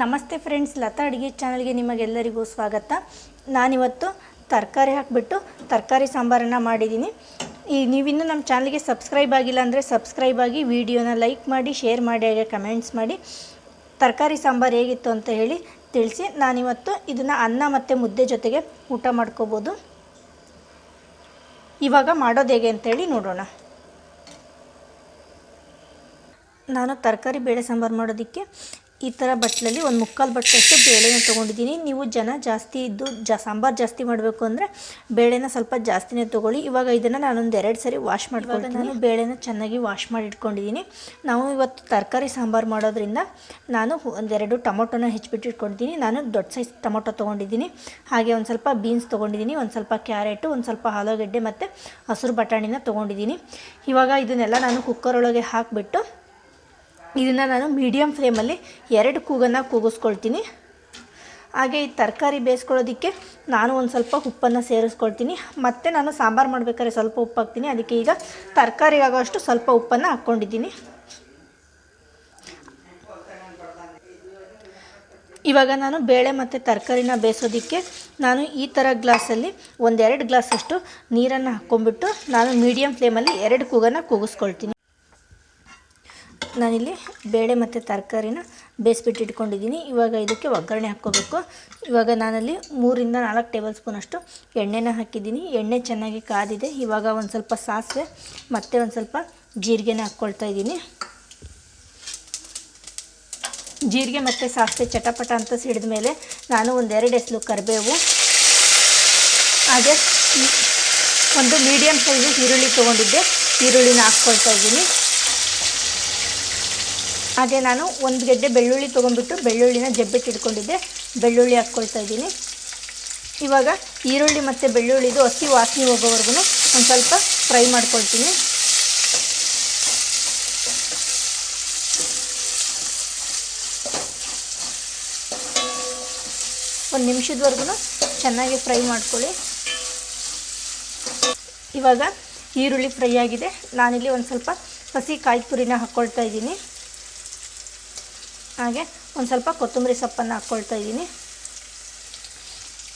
ನಮಸ್ತೆ ಫ್ರೆಂಡ್ಸ್ ಲತಾ ಅಡುಗೆ ಚಾನಲ್ಗೆ ನಿಮಗೆಲ್ಲರಿಗೂ ಸ್ವಾಗತ. ನಾನಿವತ್ತು ತರಕಾರಿ ಹಾಕಿಬಿಟ್ಟು ತರಕಾರಿ ಸಾಂಬಾರನ್ನು ಮಾಡಿದ್ದೀನಿ. ಈ ನೀವಿನ್ನೂ ನಮ್ಮ ಚಾನಲ್ಗೆ ಸಬ್ಸ್ಕ್ರೈಬ್ ಆಗಿಲ್ಲ ಅಂದರೆ ಸಬ್ಸ್ಕ್ರೈಬ್ ಆಗಿ ವಿಡಿಯೋನ ಲೈಕ್ ಮಾಡಿ ಶೇರ್ ಮಾಡಿ, ಹಾಗೆ ಕಮೆಂಟ್ಸ್ ಮಾಡಿ. ತರಕಾರಿ ಸಾಂಬಾರು ಹೇಗಿತ್ತು ಅಂತ ಹೇಳಿ ತಿಳಿಸಿ. ನಾನಿವತ್ತು ಇದನ್ನು ಅನ್ನ ಮತ್ತು ಮುದ್ದೆ ಜೊತೆಗೆ ಊಟ ಮಾಡ್ಕೋಬೋದು. ಇವಾಗ ಮಾಡೋದು ಹೇಗೆ ಅಂತೇಳಿ ನೋಡೋಣ. ನಾನು ತರಕಾರಿ ಬೇಳೆ ಸಾಂಬಾರು ಮಾಡೋದಕ್ಕೆ ಈ ಥರ ಬಟ್ಲಲ್ಲಿ ಒಂದು ಮುಕ್ಕಾಲು ಬಟ್ಟಲಷ್ಟು ಬೇಳೆನ ತೊಗೊಂಡಿದ್ದೀನಿ. ನೀವು ಜನ ಜಾಸ್ತಿ ಇದ್ದು ಜಾ ಸಾಂಬಾರು ಜಾಸ್ತಿ ಮಾಡಬೇಕು ಅಂದರೆ ಬೇಳೆನ ಸ್ವಲ್ಪ ಜಾಸ್ತಿನೇ ತೊಗೊಳ್ಳಿ. ಇವಾಗ ಇದನ್ನು ನಾನೊಂದು ಎರಡು ಸರಿ ವಾಶ್ ಮಾಡ್ಕೊಳ್ತೀನಿ. ನಾನು ಬೇಳೆನ ಚೆನ್ನಾಗಿ ವಾಶ್ ಮಾಡಿ ಇಟ್ಕೊಂಡಿದ್ದೀನಿ. ನಾವು ಇವತ್ತು ತರಕಾರಿ ಸಾಂಬಾರು ಮಾಡೋದ್ರಿಂದ ನಾನು ಒಂದೆರಡು ಟೊಮೊಟೊನ ಹೆಚ್ಚಿಬಿಟ್ಟು ಇಟ್ಕೊಂಡಿದ್ದೀನಿ. ನಾನು ದೊಡ್ಡ ಸೈಜ್ ಟೊಮೊಟೊ ತೊಗೊಂಡಿದ್ದೀನಿ. ಹಾಗೆ ಒಂದು ಸ್ವಲ್ಪ ಬೀನ್ಸ್ ತೊಗೊಂಡಿದ್ದೀನಿ. ಒಂದು ಸ್ವಲ್ಪ ಕ್ಯಾರೆಟು ಒಂದು ಸ್ವಲ್ಪ ಆಲೂಗಡ್ಡೆ ಮತ್ತು ಹಸಿರು ಬಟಾಣಿನ ತೊಗೊಂಡಿದ್ದೀನಿ. ಇವಾಗ ಇದನ್ನೆಲ್ಲ ನಾನು ಕುಕ್ಕರ್ ಒಳಗೆ ಹಾಕಿಬಿಟ್ಟು ಇದನ್ನು ನಾನು ಮೀಡಿಯಮ್ ಫ್ಲೇಮಲ್ಲಿ ಎರಡು ಕೂಗನ್ನು ಕೂಗಿಸ್ಕೊಳ್ತೀನಿ. ಹಾಗೆ ಈ ತರಕಾರಿ ಬೇಯಿಸ್ಕೊಳ್ಳೋದಕ್ಕೆ ನಾನು ಒಂದು ಸ್ವಲ್ಪ ಉಪ್ಪನ್ನು ಸೇರಿಸ್ಕೊಳ್ತೀನಿ. ಮತ್ತು ನಾನು ಸಾಂಬಾರು ಮಾಡಬೇಕಾದ್ರೆ ಸ್ವಲ್ಪ ಉಪ್ಪು ಹಾಕ್ತೀನಿ. ಅದಕ್ಕೆ ಈಗ ತರಕಾರಿಗಾಗೋಷ್ಟು ಸ್ವಲ್ಪ ಉಪ್ಪನ್ನು ಹಾಕ್ಕೊಂಡಿದ್ದೀನಿ. ಇವಾಗ ನಾನು ಬೇಳೆ ಮತ್ತು ತರಕಾರಿನ ಬೇಯಿಸೋದಕ್ಕೆ ನಾನು ಈ ಥರ ಗ್ಲಾಸಲ್ಲಿ ಒಂದೆರಡು ಗ್ಲಾಸಷ್ಟು ನೀರನ್ನು ಹಾಕ್ಕೊಂಬಿಟ್ಟು ನಾನು ಮೀಡಿಯಮ್ ಫ್ಲೇಮಲ್ಲಿ ಎರಡು ಕೂಗನ್ನು ಕೂಗಿಸ್ಕೊಳ್ತೀನಿ. ನಾನಿಲ್ಲಿ ಬೇಳೆ ಮತ್ತು ತರಕಾರಿನ ಬೇಯಿಸ್ಬಿಟ್ಟು ಇಟ್ಕೊಂಡಿದ್ದೀನಿ. ಇವಾಗ ಇದಕ್ಕೆ ಒಗ್ಗರಣೆ ಹಾಕ್ಕೋಬೇಕು. ಇವಾಗ ನಾನಲ್ಲಿ ಮೂರಿಂದ ನಾಲ್ಕು ಟೇಬಲ್ ಸ್ಪೂನಷ್ಟು ಎಣ್ಣೆನ ಹಾಕಿದ್ದೀನಿ. ಎಣ್ಣೆ ಚೆನ್ನಾಗಿ ಕಾದಿದೆ. ಇವಾಗ ಒಂದು ಸ್ವಲ್ಪ ಸಾಸಿವೆ ಮತ್ತು ಒಂದು ಸ್ವಲ್ಪ ಜೀರಿಗೆನ ಹಾಕ್ಕೊಳ್ತಾ ಇದ್ದೀನಿ. ಜೀರಿಗೆ ಮತ್ತು ಸಾಸಿವೆ ಚಟಪಟ ಅಂತ ಸಿಡಿದ ಮೇಲೆ ನಾನು ಒಂದೆರಡು ಎಸಲು ಕರಿಬೇವು, ಹಾಗೆ ಒಂದು ಮೀಡಿಯಮ್ ಸೈಜು ಈರುಳ್ಳಿ ತೊಗೊಂಡಿದ್ದೆ. ಈರುಳ್ಳಿನ ಹಾಕ್ಕೊಳ್ತಾ ಇದ್ದೀನಿ. ಹಾಗೆ ನಾನು ಒಂದು ಗೆಡ್ಡೆ ಬೆಳ್ಳುಳ್ಳಿ ತೊಗೊಂಡ್ಬಿಟ್ಟು ಬೆಳ್ಳುಳ್ಳಿನ ಜಬ್ಬಿಟ್ಟು ಇಟ್ಕೊಂಡಿದ್ದೆ. ಬೆಳ್ಳುಳ್ಳಿ ಹಾಕ್ಕೊಳ್ತಾ ಇದ್ದೀನಿ. ಇವಾಗ ಈರುಳ್ಳಿ ಮತ್ತು ಬೆಳ್ಳುಳ್ಳಿದು ಹಸಿ ವಾಸನೆ ಹೋಗೋವರೆಗೂ ಒಂದು ಸ್ವಲ್ಪ ಫ್ರೈ ಮಾಡ್ಕೊಳ್ತೀನಿ. ಒಂದು ನಿಮಿಷದವರೆಗೂ ಚೆನ್ನಾಗಿ ಫ್ರೈ ಮಾಡ್ಕೊಳ್ಳಿ. ಇವಾಗ ಈರುಳ್ಳಿ ಫ್ರೈ ಆಗಿದೆ. ನಾನಿಲ್ಲಿ ಒಂದು ಸ್ವಲ್ಪ ಹಸಿ ಕಾಯಿ ತುರಿನ ಹಾಕ್ಕೊಳ್ತಾ ಇದ್ದೀನಿ. ಹಾಗೆ ಒಂದು ಸ್ವಲ್ಪ ಕೊತ್ತಂಬರಿ ಸೊಪ್ಪನ್ನು ಹಾಕ್ಕೊಳ್ತಾ ಇದ್ದೀನಿ.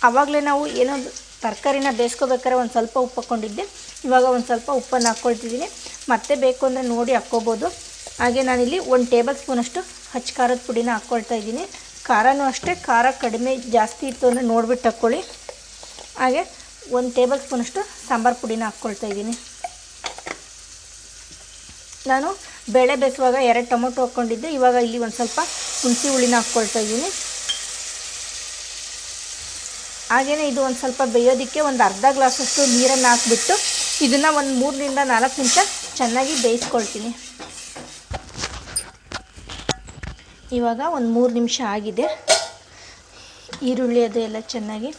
ಆವಾಗಲೇ ನಾವು ಏನೋ ತರಕಾರಿನ ಬೇಯಿಸ್ಕೋಬೇಕಾದ್ರೆ ಒಂದು ಸ್ವಲ್ಪ ಉಪ್ಪು ಹಾಕ್ಕೊಂಡಿದ್ದೆ ಇವಾಗ ಒಂದು ಸ್ವಲ್ಪ ಉಪ್ಪನ್ನು ಹಾಕ್ಕೊಳ್ತಿದ್ದೀನಿ ಮತ್ತೆ ಬೇಕು ಅಂದರೆ ನೋಡಿ ಹಾಕ್ಕೋಬೋದು. ಹಾಗೆ ನಾನಿಲ್ಲಿ ಒಂದು ಟೇಬಲ್ ಸ್ಪೂನಷ್ಟು ಹಚ್ಚ ಖಾರದ ಪುಡಿನ ಹಾಕ್ಕೊಳ್ತಾ ಇದ್ದೀನಿ. ಖಾರನೂ ಅಷ್ಟೇ, ಖಾರ ಕಡಿಮೆ ಜಾಸ್ತಿ ಇತ್ತು ಅಂದರೆ ನೋಡಿಬಿಟ್ಟು ಹಾಕ್ಕೊಳ್ಳಿ ಹಾಗೆ ಒಂದು ಟೇಬಲ್ ಸ್ಪೂನಷ್ಟು ಸಾಂಬಾರು ಪುಡಿನ ಹಾಕ್ಕೊಳ್ತಾ ಇದ್ದೀನಿ. ನಾನು ಬೇಳೆ ಬೇಸುವಾಗ ಎರಡು ಟೊಮೊಟೊ ಹಾಕ್ಕೊಂಡಿದ್ದೆ. ಇವಾಗ ಇಲ್ಲಿ ಒಂದು ಸ್ವಲ್ಪ ಹುಣಸಿ ಹುಳಿನ ಹಾಕ್ಕೊಳ್ತಾ ಇದ್ದೀನಿ. ಹಾಗೆಯೇ ಇದು ಒಂದು ಸ್ವಲ್ಪ ಬೇಯೋದಕ್ಕೆ ಒಂದು ಅರ್ಧ ಗ್ಲಾಸಷ್ಟು ನೀರನ್ನು ಹಾಕ್ಬಿಟ್ಟು ಇದನ್ನು ಒಂದು ಮೂರರಿಂದ ನಾಲ್ಕು ನಿಮಿಷ ಚೆನ್ನಾಗಿ ಬೇಯಿಸ್ಕೊಳ್ತೀನಿ. ಇವಾಗ ಒಂದು ಮೂರು ನಿಮಿಷ ಆಗಿದೆ. ಈರುಳ್ಳಿ ಅದು ಎಲ್ಲ ಚೆನ್ನಾಗಿ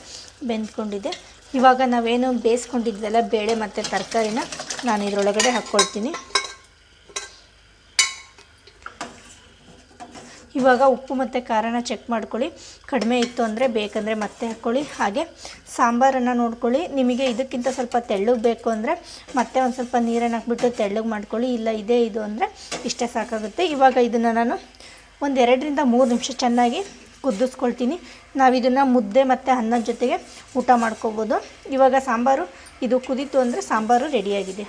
ಬೆಂದ್ಕೊಂಡಿದೆ. ಇವಾಗ ನಾವೇನು ಬೇಯಿಸ್ಕೊಂಡಿದ್ದೆಲ್ಲ ಬೇಳೆ ಮತ್ತು ತರಕಾರಿನ, ನಾನು ಇದರೊಳಗಡೆ ಹಾಕ್ಕೊಳ್ತೀನಿ. ಇವಾಗ ಉಪ್ಪು ಮತ್ತು ಖಾರನ ಚೆಕ್ ಮಾಡ್ಕೊಳ್ಳಿ. ಕಡಿಮೆ ಇತ್ತು ಅಂದರೆ ಬೇಕಂದರೆ ಮತ್ತೆ ಹಾಕ್ಕೊಳ್ಳಿ ಹಾಗೆ ಸಾಂಬಾರನ್ನು ನೋಡ್ಕೊಳ್ಳಿ. ನಿಮಗೆ ಇದಕ್ಕಿಂತ ಸ್ವಲ್ಪ ತೆಳ್ಳಗೆ ಬೇಕು ಅಂದರೆ ಮತ್ತೆ ಒಂದು ಸ್ವಲ್ಪ ನೀರನ್ನು ಹಾಕ್ಬಿಟ್ಟು ತೆಳ್ಳಗೆ ಮಾಡ್ಕೊಳ್ಳಿ. ಇಲ್ಲ ಇದೇ ಇದು ಅಂದರೆ ಇಷ್ಟೇ ಸಾಕಾಗುತ್ತೆ. ಇವಾಗ ಇದನ್ನು ನಾನು ಒಂದು ಎರಡರಿಂದ ಮೂರು ನಿಮಿಷ ಚೆನ್ನಾಗಿ ಕುದಿಸ್ಕೊಳ್ತೀನಿ. ನಾವು ಇದನ್ನು ಮುದ್ದೆ ಮತ್ತು ಅನ್ನದ ಜೊತೆಗೆ ಊಟ ಮಾಡ್ಕೋಬೋದು. ಇವಾಗ ಸಾಂಬಾರು, ಇದು ಕುದೀತು ಅಂದರೆ ಸಾಂಬಾರು ರೆಡಿಯಾಗಿದೆ